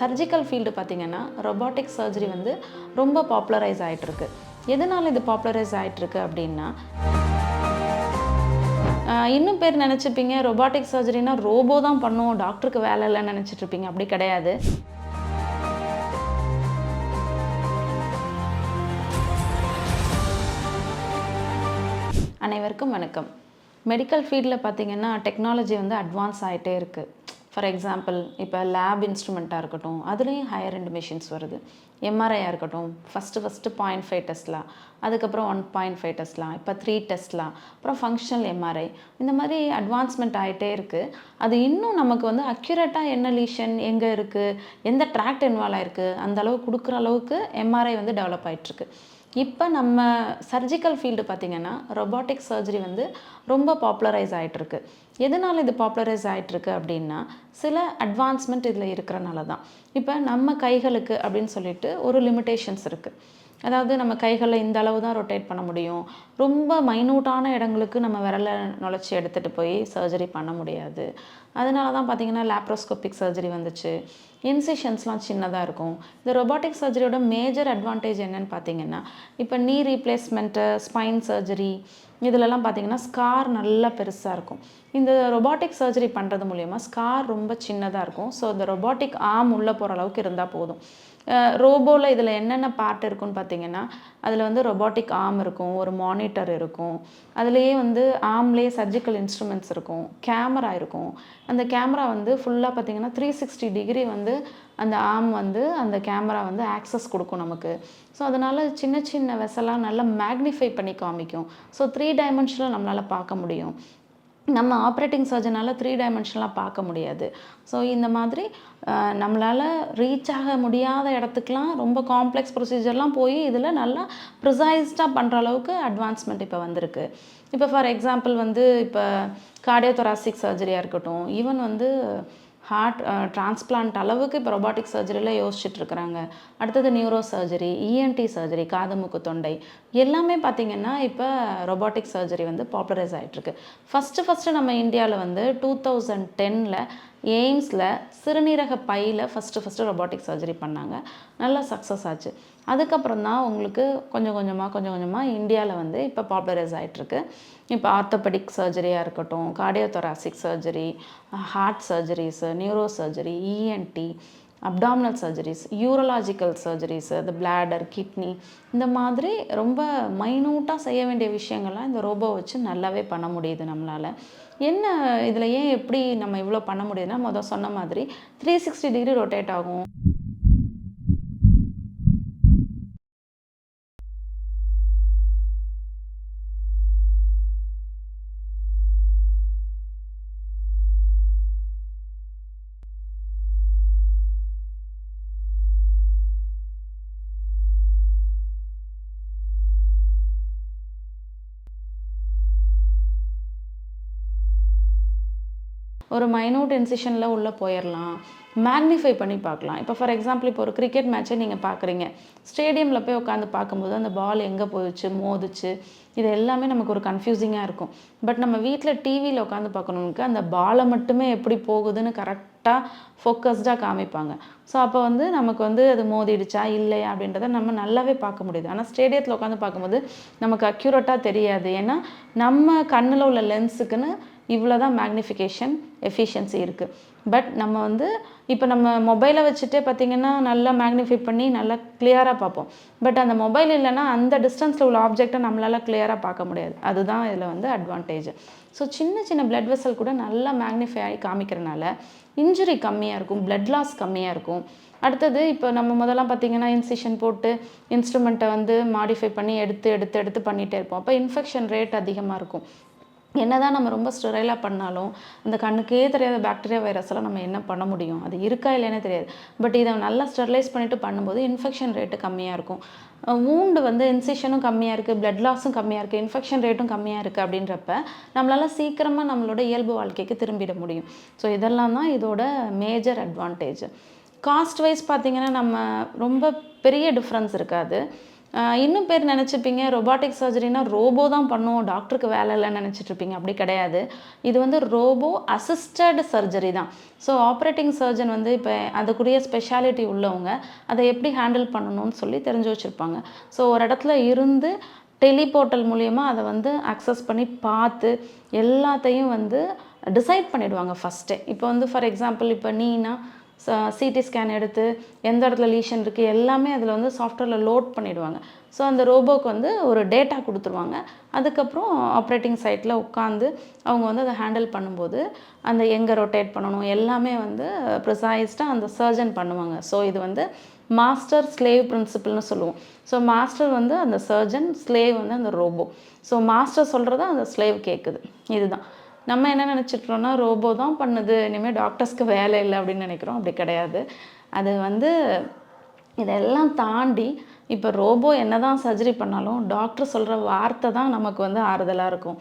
Surgical field பார்த்திங்கன்னா robotic surgery வந்து ரொம்ப பாப்புலரைஸ் ஆகிட்டுருக்கு எதனால் இது பாப்புலரைஸ் ஆகிட்டுருக்கு அப்படின்னா இன்னும் பேர் நினச்சிப்பீங்க ரொபாட்டிக் சர்ஜரினா ரோபோ தான் பண்ணும் டாக்டருக்கு வேலை இல்லைன்னு நினச்சிட்ருப்பீங்க அப்படி கிடையாது. அனைவருக்கும் வணக்கம். மெடிக்கல் ஃபீல்டில் பார்த்தீங்கன்னா டெக்னாலஜி வந்து அட்வான்ஸ் ஆகிட்டே இருக்குது ஃபார் எக்ஸாம்பிள் இப்போ லேப் இன்ஸ்ட்ருமெண்ட்டாக இருக்கட்டும் அதுலேயும் ஹையர் ரெண்டு மிஷின்ஸ் வருது. எம்ஆர்ஐயாக இருக்கட்டும் ஃபஸ்ட்டு ஃபஸ்ட்டு பாயிண்ட் ஃபைவ் டெஸ்ட்லாம் அதுக்கப்புறம் ஒன் பாயிண்ட் ஃபைவ் டெஸ்ட்லாம் இப்போ த்ரீ டெஸ்ட்லாம் அப்புறம் ஃபங்க்ஷனல் எம்ஆர்ஐ இந்த மாதிரி அட்வான்ஸ்மெண்ட் ஆகிட்டே இருக்குது அது இன்னும் நமக்கு வந்து அக்யூரேட்டாக என்ன லீஷன் எங்கே இருக்குது எந்த ட்ராக்ட் இன்வால்வ் ஆகிருக்கு அந்த அளவு கொடுக்குற அளவுக்கு எம்ஆர்ஐ வந்து டெவலப் ஆகிட்டுருக்கு இப்போ நம்ம சர்ஜிக்கல் ஃபீல்டு பார்த்திங்கன்னா ரொபாட்டிக் சர்ஜரி வந்து ரொம்ப பாப்புலரைஸ் ஆகிட்டுருக்கு எதனால் இது பாப்புலரைஸ் ஆகிட்டுருக்கு அப்படின்னா சில அட்வான்ஸ்மெண்ட் இதில் இருக்கிறனால தான். இப்போ நம்ம கைகளுக்கு அப்படின்னு சொல்லிட்டு ஒரு லிமிட்டேஷன்ஸ் இருக்குது அதாவது நம்ம கைகளில் இந்த அளவு தான் ரொட்டேட் பண்ண முடியும். ரொம்ப மைனூட்டான இடங்களுக்கு நம்ம விரலை நுழைச்சி எடுத்துகிட்டு போய் சர்ஜரி பண்ண முடியாது. அதனால தான் பார்த்தீங்கன்னா லேப்ரோஸ்கோபிக் சர்ஜரி வந்துச்சு. இன்சிஷன்ஸ்லாம் சின்னதாக இருக்கும். இந்த ரொபாட்டிக் சர்ஜரியோட மேஜர் அட்வான்டேஜ் என்னன்னு பார்த்தீங்கன்னா இப்போ நீ ரீப்ளேஸ்மெண்ட்டு ஸ்பைன் சர்ஜரி இதிலலாம் பார்த்தீங்கன்னா ஸ்கார் நல்லா பெருசாக இருக்கும். இந்த ரொபாட்டிக் சர்ஜரி பண்ணுறது மூலயமா ஸ்கார் ரொம்ப சின்னதாக இருக்கும். ஸோ இந்த ரொபாட்டிக் ஆர்ம் உள்ளே போகிற அளவுக்கு இருந்தால் போதும். ரோபோவில் இதில் என்னென்ன பார்ட் இருக்குன்னு பார்த்தீங்கன்னா அதில் வந்து ரொபாட்டிக் ஆர்ம் இருக்கும் ஒரு மானிட்டர் இருக்கும். அதுலேயே வந்து ஆர்ம்லேயே சர்ஜிக்கல் இன்ஸ்ட்ருமெண்ட்ஸ் இருக்கும் கேமரா இருக்கும். அந்த கேமரா வந்து ஃபுல்லாக பார்த்தீங்கன்னா த்ரீ சிக்ஸ்டி டிகிரி வந்து அந்த ஆர்ம் வந்து அந்த கேமரா வந்து ஆக்சஸ் கொடுக்கும் நமக்கு. ஸோ அதனால் சின்ன சின்ன வெசலாக நல்லா மேக்னிஃபை பண்ணி காமிக்கும். ஸோ த்ரீ டைமென்ஷனில் நம்மளால் பார்க்க முடியும். நம்ம ஆப்ரேட்டிங் சர்ஜனால் த்ரீ டைமென்ஷனலாக பார்க்க முடியாது. ஸோ இந்த மாதிரி நம்மளால் ரீச் ஆக முடியாத இடத்துக்குலாம் ரொம்ப காம்ப்ளெக்ஸ் ப்ரொசீஜர்லாம் போய் இதில் நல்லா ப்ரிசைஸ்டாக பண்ணுற அளவுக்கு அட்வான்ஸ்மெண்ட் இப்போ வந்திருக்கு. இப்போ ஃபார் எக்ஸாம்பிள் வந்து இப்போ கார்டியோதொராசிக் சர்ஜரியாக இருக்கட்டும் ஈவன் வந்து ஹார்ட் டிரான்ஸ்பிளான்ட் uh, அளவுக்கு இப்போ ரொபாட்டிக் சர்ஜரியில் யோசிச்சுட்டு இருக்கிறாங்க. அடுத்தது நியூரோ சர்ஜரி இஎன்டி சர்ஜரி காது மூக்கு தொண்டை. எல்லாமே பார்த்திங்கன்னா இப்போ ரொபாட்டிக் சர்ஜரி வந்து பாப்புலரைஸ் ஆகிட்டுருக்கு ஃபஸ்ட்டு ஃபஸ்ட்டு நம்ம இந்தியாவில் வந்து டூ தௌசண்ட் டெனில் எய்ம்ஸில் சிறுநீரக பையில் ஃபஸ்ட்டு ஃபஸ்ட்டு ரொபாட்டிக் சர்ஜரி பண்ணாங்க. நல்லா சக்ஸஸ் ஆச்சு. அதுக்கப்புறம் தான் உங்களுக்கு கொஞ்சம் கொஞ்சமாக கொஞ்சம் கொஞ்சமாக இந்தியாவில் வந்து இப்போ பாப்புலரைஸ் ஆகிட்டுருக்கு இப்போ ஆர்த்தோபெடிக் சர்ஜரியாக இருக்கட்டும் cardiothoracic surgery heart surgeries neuro surgery ENT abdominal surgeries urological surgeries இந்த பிளாடர் கிட்னி இந்த மாதிரி ரொம்ப மைனூட்டாக செய்ய வேண்டிய விஷயங்கள்லாம் இந்த ரோபோ வச்சு நல்லாவே பண்ண முடியுது நம்மளால். என்ன இதில் ஏன் எப்படி நம்ம இவ்வளோ பண்ண முடியுதுன்னா மொதல் சொன்ன மாதிரி த்ரீ சிக்ஸ்டி டிகிரி ரொட்டேட் ஆகும். ஒரு மைனூட் இன்சிஷனில் உள்ளே போயிடலாம் மேக்னிஃபை பண்ணி பார்க்கலாம். இப்போ ஃபார் எக்ஸாம்பிள் இப்போ ஒரு கிரிக்கெட் மேட்ச்சை நீங்கள் பார்க்குறீங்க. ஸ்டேடியமில் போய் உட்காந்து பார்க்கும்போது அந்த பால் எங்கே போயிடுச்சு மோதுச்சு இது எல்லாமே நமக்கு ஒரு கன்ஃபியூசிங்காக இருக்கும். பட் நம்ம வீட்டில் டிவியில் உட்காந்து பார்க்கணுனுக்கு அந்த பாலை மட்டுமே எப்படி போகுதுன்னு கரெக்டாக ஃபோக்கஸ்டாக காமிப்பாங்க. ஸோ அப்போ வந்து நமக்கு வந்து அது மோதிடுச்சா இல்லையா அப்படின்றத நம்ம நல்லாவே பார்க்க முடியுது. ஆனால் ஸ்டேடியத்தில் உட்காந்து பார்க்கும்போது நமக்கு அக்யூரேட்டாக தெரியாது. ஏன்னா நம்ம கண்ணில் உள்ள லென்ஸுக்குன்னு இவ்வளோ தான் மேக்னிஃபிகேஷன் எஃபிஷியன்சி இருக்குது பட் நம்ம வந்து இப்போ நம்ம மொபைலை வச்சுட்டே பார்த்திங்கன்னா நல்லா மேக்னிஃபை பண்ணி நல்லா கிளியராக பார்ப்போம். பட் அந்த மொபைல் இல்லைன்னா அந்த டிஸ்டன்ஸில் உள்ள ஆப்ஜெக்டை நம்மளால் கிளியராக பார்க்க முடியாது. அதுதான் இதில் வந்து அட்வான்டேஜ் ஸோ சின்ன சின்ன பிளட் வெசல் கூட நல்லா மேக்னிஃபை ஆகி காமிக்கிறனால இன்ஜுரி கம்மியாக இருக்கும் பிளட் லாஸ் கம்மியாக இருக்கும். அடுத்தது இப்போ நம்ம முதல்லாம் பார்த்தீங்கன்னா இன்சிஷன் போட்டு இன்ஸ்ட்ருமெண்ட்டை வந்து மாடிஃபை பண்ணி எடுத்து எடுத்து எடுத்து பண்ணிகிட்டே இருப்போம். அப்போ இன்ஃபெக்ஷன் ரேட் அதிகமாக இருக்கும். என்னதான் நம்ம ரொம்ப ஸ்டெரைலாக பண்ணாலும் அந்த கண்ணுக்கே தெரியாத பாக்டீரியா வைரஸ் எல்லாம் நம்ம என்ன பண்ண முடியும்? அது இருக்கா இல்லைன்னே தெரியாது. பட் இதை நல்லா ஸ்டெர்லைஸ் பண்ணிட்டு பண்ணும்போது இன்ஃபெக்ஷன் ரேட்டு கம்மியாக இருக்கும். வூண்டு வந்து இன்சிஷனும் கம்மியாக இருக்குது பிளட் லாஸும் கம்மியாக இருக்குது இன்ஃபெக்ஷன் ரேட்டும் கம்மியாக இருக்குது அப்படின்றப்ப நம்மளால் சீக்கிரமாக நம்மளோட இயல்பு வாழ்க்கைக்கு திரும்பிட முடியும். ஸோ இதெல்லாம் தான் இதோட மேஜர் அட்வான்டேஜ் காஸ்ட் வைஸ் பார்த்திங்கன்னா நம்ம ரொம்ப பெரிய டிஃப்ரென்ஸ் இருக்காது. இன்னும் பேர் நினச்சிப்பீங்க ரொபாட்டிக் சர்ஜரினா ரோபோ தான் பண்ணும் டாக்டருக்கு வேலை இல்லைன்னு நினச்சிட்ருப்பீங்க அப்படி கிடையாது. இது வந்து ரோபோ அசிஸ்டட் சர்ஜரி தான். ஸோ ஆப்ரேட்டிங் சர்ஜன் வந்து இப்போ அதுக்குரிய ஸ்பெஷாலிட்டி உள்ளவங்க அதை எப்படி ஹேண்டில் பண்ணணும்னு சொல்லி தெரிஞ்சு வச்சுருப்பாங்க. ஸோ ஒரு இடத்துல இருந்து டெலிபோர்ட்டல் மூலயமா அதை வந்து அக்சஸ் பண்ணி பார்த்து எல்லாத்தையும் வந்து டிசைட் பண்ணிவிடுவாங்க ஃபஸ்ட்டே இப்போ வந்து ஃபார் எக்ஸாம்பிள் இப்போ நீனா சிடி ஸ்கேன் எடுத்து எந்த இடத்துல லீஷன் இருக்குது எல்லாமே அதில் வந்து சாஃப்ட்வேரில் லோட் பண்ணிவிடுவாங்க ஸோ அந்த ரோபோக்கு வந்து ஒரு டேட்டா கொடுத்துருவாங்க. அதுக்கப்புறம் ஆப்ரேட்டிங் சைட்டில் உட்காந்து அவங்க வந்து அதை ஹேண்டில் பண்ணும்போது அந்த எங்கே ரொட்டேட் பண்ணணும் எல்லாமே வந்து ப்ரிசைஸ்டாக அந்த சர்ஜன் பண்ணுவாங்க. ஸோ இது வந்து மாஸ்டர் ஸ்லேவ் பிரின்சிபல்னு சொல்லுவோம். ஸோ மாஸ்டர் வந்து அந்த சர்ஜன் ஸ்லேவ் வந்து அந்த ரோபோ ஸோ மாஸ்டர் சொல்கிறத அந்த ஸ்லேவ் கேட்குது இதுதான். நம்ம என்ன நினச்சிட்றோன்னா ரோபோ தான் பண்ணுது. இனிமேல் டாக்டர்ஸ்க்கு வேலை இல்லை அப்படின்னு நினைக்கிறோம். அப்படி கிடையாது. அது வந்து இதெல்லாம் தாண்டி இப்போ ரோபோ என்ன தான் சர்ஜரி பண்ணாலும் டாக்டர் சொல்கிற வார்த்தை தான் நமக்கு வந்து ஆறுதலாக இருக்கும்.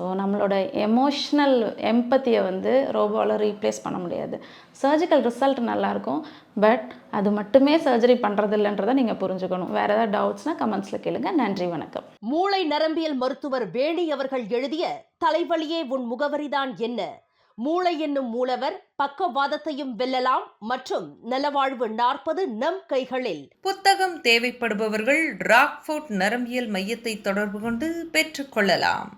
ஸோ நம்மளோட எமோஷ்னல் எம்பத்தியை வந்து ரோபோவில் ரீப்ளேஸ் பண்ண முடியாது. சர்ஜிக்கல் ரிசல்ட் நல்லாயிருக்கும் பட் அது மட்டுமே சர்ஜரி பண்ணுறது இல்லைன்றதை நீங்கள் புரிஞ்சுக்கணும். வேறு ஏதாவது டவுட்ஸ்னால் கமெண்ட்ஸில் கேளுங்க. நன்றி வணக்கம். மூளை நரம்பியல் மருத்துவர் வேணி அவர்கள் எழுதிய தலைவலியே உன் முகவரிதான் என்ன? மூளை என்னும் மூலவர் பக்கவாதத்தையும் வெல்லலாம் மற்றும் நலவாழ்வு நாற்பது நம் கைகளில். புத்தகம் தேவைப்படுபவர்கள் ராக்ஃபோர்ட் நரம்பியல் மையத்தை தொடர்பு கொண்டு பெற்றுக்கொள்ளலாம்